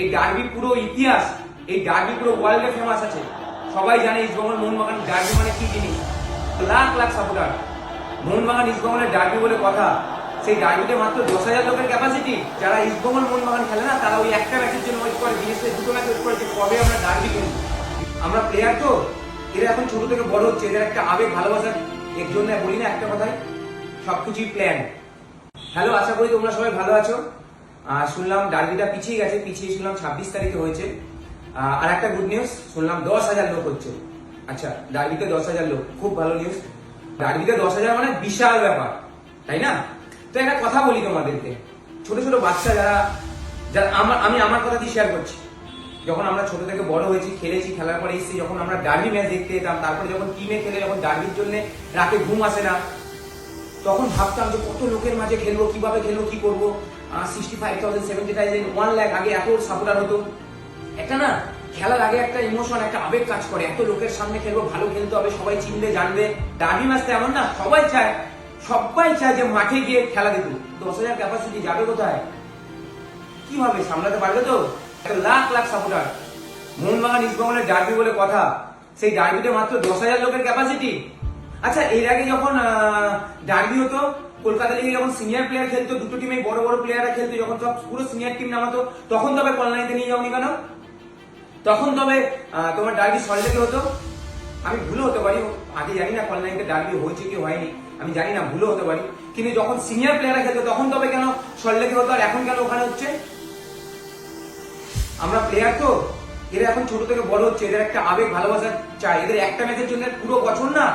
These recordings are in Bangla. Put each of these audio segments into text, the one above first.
এই ডার্বি পুরো ইতিহাস, এই ডার্বি পুরো ওয়ার্ল্ডে ফেমাস আছে। সবাই জানে ইস্টবেঙ্গল মোহনবাগান ডার্বি মানে কি জিনিস? লাখ লাখ সাপোর্টার মোহনবাগান ইস্টবেঙ্গলের ডার্বি বলে কথা। সেই ডার্বিতে মাত্র দশ হাজার লোকের ক্যাপাসিটি যারা ইস্টবেঙ্গল মোহনবাগান খেলে না, তারা ওই একটা ম্যাচের জন্য ওয়েট করে বিশেষ দুটো ম্যাচ ওয়েট করে যে কবে আমরা ডার্বি খেলব। আমরা প্লেয়ার তো, এরা এখন ছোট থেকে বড় হচ্ছে, এদের একটা আবেগ, ভালোবাসা। এর জন্য বলি না একটা কথাই, সবকিছুই প্ল্যান হ্যালো আশা করি তোমরা সবাই ভালো আছো। শুনলাম ডার্বিটা পিছিয়ে গেছে, পিছিয়ে শুনলাম ছাব্বিশ তারিখে হয়েছে। আর একটা গুড নিউজ শুনলাম দশ হাজার লোক হচ্ছে। আচ্ছা ডার্বিতে দশ হাজার লোক, খুব ভালো নিউজ ডার্বিতে দশ হাজার মানে বিশাল ব্যাপার, তাই না? তো একটা কথা বলি তোমাদেরকে, ছোট ছোট বাচ্চা যারা যারা আমার আমি আমার কথা দিয়ে শেয়ার করছি। যখন আমরা ছোট থেকে বড় হয়েছি, খেলেছি, খেলার পরে এসেছি, যখন আমরা ডার্বি ম্যাচ দেখতে যেতাম, তারপরে যখন টিমে খেলে, যখন ডার্বির জন্য রাতে ঘুম আসে না, তখন ভাবতাম যে কত লোকের মাঝে খেলব, কীভাবে খেলব, কি করব? Sixty five thousand seventy one আগে এত সাপোর্টার হতো। একটা না, খেলার আগে একটা ইমোশন একটা আবেগ কাজ করে। এত লোকের সামনে খেলব, ভালো হবে, সবাই চিনবে, জানবে। এমন না, সবাই চায় চায় যে মাঠে গিয়ে খেলা দেখব দশ হাজার ক্যাপাসিটি যাবে কোথায়? কীভাবে, সামলাতে পারবে তো? লাখ লাখ সাপোর্টার মোহনবাগান ইস্টবেঙ্গলের ডার্বি বলে কথা। সেই ডার্বিতে মাত্র দশ হাজার লোকের ক্যাপাসিটি আচ্ছা এর আগে যখন ডার্বি হতো, কলকাতা লিগে যখন সিনিয়র প্লেয়ার খেলতো, দুটো টিমে বড় বড় প্লেয়াররা খেলতো, যখন সব পুরো সিনিয়র টিম নামাতো, তখন তবে কলনাইতে নিয়ে যাওনি কেন? তখন তবে তোমার ডার্বি সল্লেকে হতো। আমি ভুলও হতে পারি আগে জানি না কলনাইতে ডার্বি হয়েছে কি হয়নি। আমি জানি না, ভুলও হতে পারি। কিন্তু যখন সিনিয়র প্লেয়াররা খেলতো, তখন তবে কেন সল্লেকে হতো, আর এখন কেন ওখানে হচ্ছে? আমরা প্লেয়ার তো, এরা এখন ছোট থেকে বড় হচ্ছে, এদের একটা আবেগ, ভালোবাসা চাই। এদের একটা ম্যাচের জন্য পুরো বছর না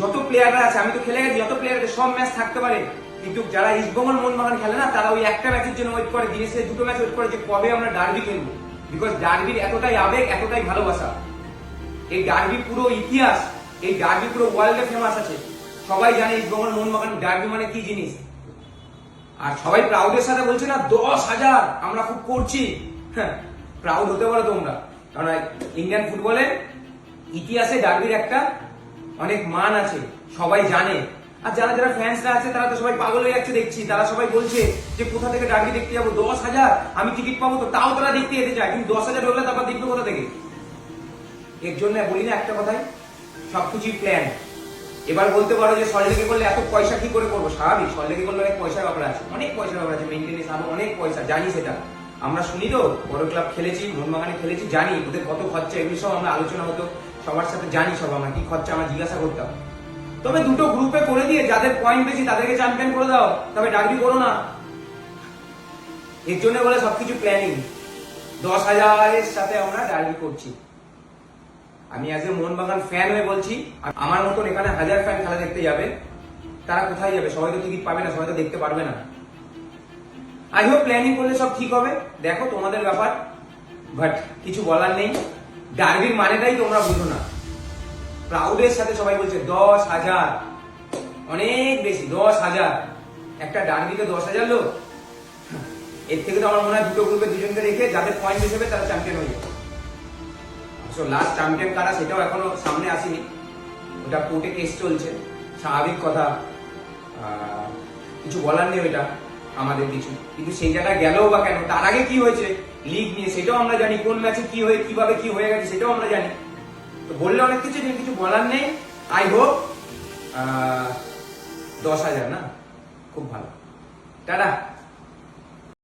যত প্লেয়াররা আছে, আমি তো খেলে গেছি, যত প্লেয়ার আছে সব ম্যাচ থাকতে পারে, কিন্তু যারা ইস্টবেঙ্গল মোহনবাগান খেলে না, তারা ওই একটা ম্যাচের জন্য ওয়েট করে, দিনেশে দুটো ম্যাচ ওয়েট করে যে কবে আমরা ডার্বি খেলব। বিকজ ডার্বির এতটাই আবেগ, এতটাই ভালোবাসা। এই ডার্বি পুরো ইতিহাস, এই ডার্বি পুরো ওয়ার্ল্ডে ফেমাস আছে। সবাই জানে ইস্টবেঙ্গল মোহনবাগান ডার্বি মানে কি জিনিস? আর সবাই প্রাউডের সাথে বলছে না, দশ হাজার, আমরা খুব করছি। হ্যাঁ প্রাউড হতে পারো তোমরা। কারণ ইন্ডিয়ান ফুটবলের ইতিহাসে ডার্বির একটা অনেক মান আছে, সবাই জানে। আর যারা যারা ফ্যান্সরা আছে, তারা তো সবাই পাগল হয়ে যাচ্ছে দেখছি। তারা সবাই বলছে যে, কোথা থেকে ডাকি দেখতে যাব? দশ হাজার, আমি টিকিট পাবো তো, তাও তারা দেখতে যেতে চায়। কিন্তু দশ হাজার হলে তারপর দেখবে কোথা থেকে? এর জন্য বলি না একটা কথাই, সবকিছুই প্ল্যান এবার বলতে পারো যে সল্লেকে করলে এত পয়সা কি করে করব? স্বাভাবিক সল্লেকে করলে অনেক পয়সার ব্যাপার আছে, অনেক পয়সার ব্যাপার আছে মেনটেনেন্স আরও অনেক পয়সা, জানি সেটা। আমরা শুনি তো, বড় ক্লাব খেলেছি, মোহনবাগানে খেলেছি, জানি, ওদের কত খরচা, এগুলো সব আমরা আলোচনা হতো। সবার সাথে জানি সব আমার, কি খরচা আমরা জিজ্ঞাসা করতাম তবে দুটো গ্রুপে করে দিয়ে যাদের পয়েন্ট বেশি তাদেরকে চ্যাম্পিয়ন করে দাও, তবে ডাকবি করো না। এর জন্য বলে সবকিছু প্ল্যানিং দশ হাজারের সাথে আমরা ডার্বি করছি। আমি এ মোহনবাগান ফ্যান হয়ে বলছি আমার মতন এখানে হাজার ফ্যান খেলা দেখতে যাবে। তারা কোথায় যাবে? সবাই তো টিকিট পাবে না, সবাই তো দেখতে পারবে না। আই হোপ প্ল্যানিং করলে সব ঠিক হবে। দেখো তোমাদের ব্যাপার বাট কিছু বলার নেই। ডার্বির মানেটাই তোমরা বুঝো না। প্রাউডের সাথে সবাই বলছে, দশ হাজার। অনেক বেশি, দশ হাজার। একটা ডার্বিতে দশ হাজার লোক? এর থেকে তো আমার মনে হয় দুটো গ্রুপে দুজনকে রেখে যাদের পয়েন্ট হিসেবে তারা চ্যাম্পিয়ন হয়ে যাবে। সো লাস্ট চ্যাম্পিয়ন কারা সেটাও এখনও সামনে আসেনি। ওটা কোর্টে কেস চলছে। স্বাভাবিক কথা। কিছু বলার নেই ওইটা। আমাদের কিছু। কিন্তু সেই জায়গায় গেলেও বা কেন? তার আগে কি হয়েছে? লিগ নিয়ে সেটাও আমরা জানি, কোন ম্যাচে কি হয়ে, কীভাবে কি হয়ে গেছে সেটাও আমরা জানি। তো বললে অনেক কিছু, কিন্তু কিছু বলার নেই। আই হোপ দশ হাজার না? খুব ভালো। টাটা।